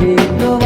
You no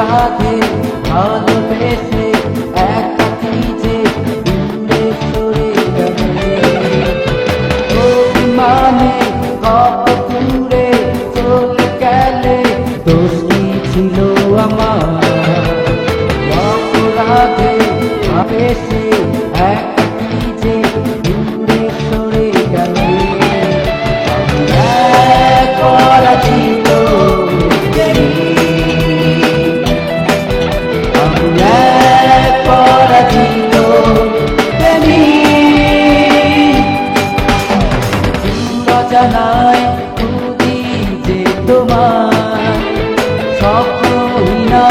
অপরাধে ভালোবেসে একাকি যে দূরে সরে গেলে অভিমানে কত দূরে চলে গেলে দোষী ছিল আমার। অপরাধে আবেশে একই স্বপ্নহীনা।